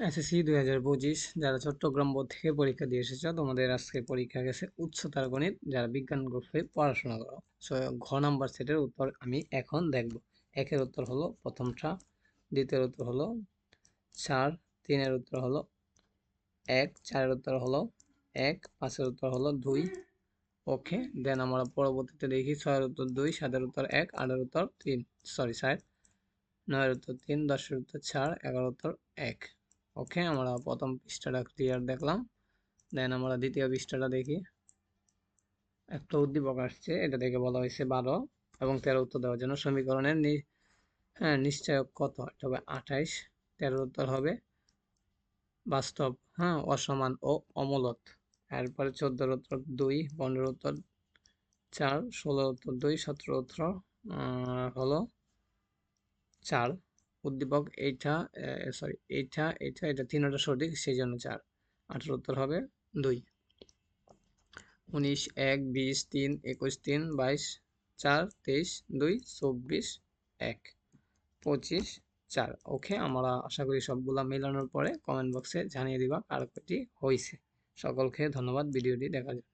SSC দুই হাজার পঁচিশ, যারা চট্টগ্রাম বোর্ড থেকে পরীক্ষা দিয়ে এসেছ, তোমাদের আজকে পরীক্ষা গেছে উচ্চতার গণিত, যারা বিজ্ঞান গ্রুপে পড়াশোনা করো। সো ঘ নাম্বার সেটের উত্তর আমি এখন দেখব। একের উত্তর হলো প্রথমটা দ্বিতীয় উত্তর হলো চার, তিনের উত্তর হলো এক, চারের উত্তর হলো এক, পাঁচের উত্তর হলো দুই। ওকে দেন আমরা পরবর্তীতে দেখি ছয়ের উত্তর দুই, সাতের উত্তর এক, আটের উত্তর তিন। সরি সাত নয়ের উত্তর তিন, দশের উত্তর চার এগারো উত্তর এক। ওকে আমরা প্রথম পৃষ্ঠাটা ক্লিয়ার দেখলাম। দেন আমরা দ্বিতীয় পৃষ্ঠাটা দেখি। একটা উদ্দীপক আসছে, এটা দেখে বলা হয়েছে বারো এবং তেরো উত্তর দেওয়ার জন্য সমীকরণের হ্যাঁ নিশ্চয়ক কত? এটা হবে আঠাইশ তেরোর উত্তর হবে বাস্তব হ্যাঁ অসমান ও অমূলত। এরপরে চোদ্দোর উত্তর দুই পনেরো উত্তর চার ষোলো উত্তর দুই সতেরো উত্তর হলো চার। উদ্দীপক এইটা সরি এইটা এইটা এটা তিনটা সঠিক সেই জন্য চার। আঠারো উত্তর হবে দুই। উনিশ, এক, বিশ, তিন, একুশ, তিন, বাইশ, চার, তেইশ, দুই, চব্বিশ, এক। পঁচিশ, চার। ওকে, আমরা আশা করি সবগুলা মেলানোর পরে কমেন্ট বক্সে জানিয়ে দিবা কার কটি হয়েছে সকলকে ধন্যবাদ, ভিডিওটি দেখার জন্য।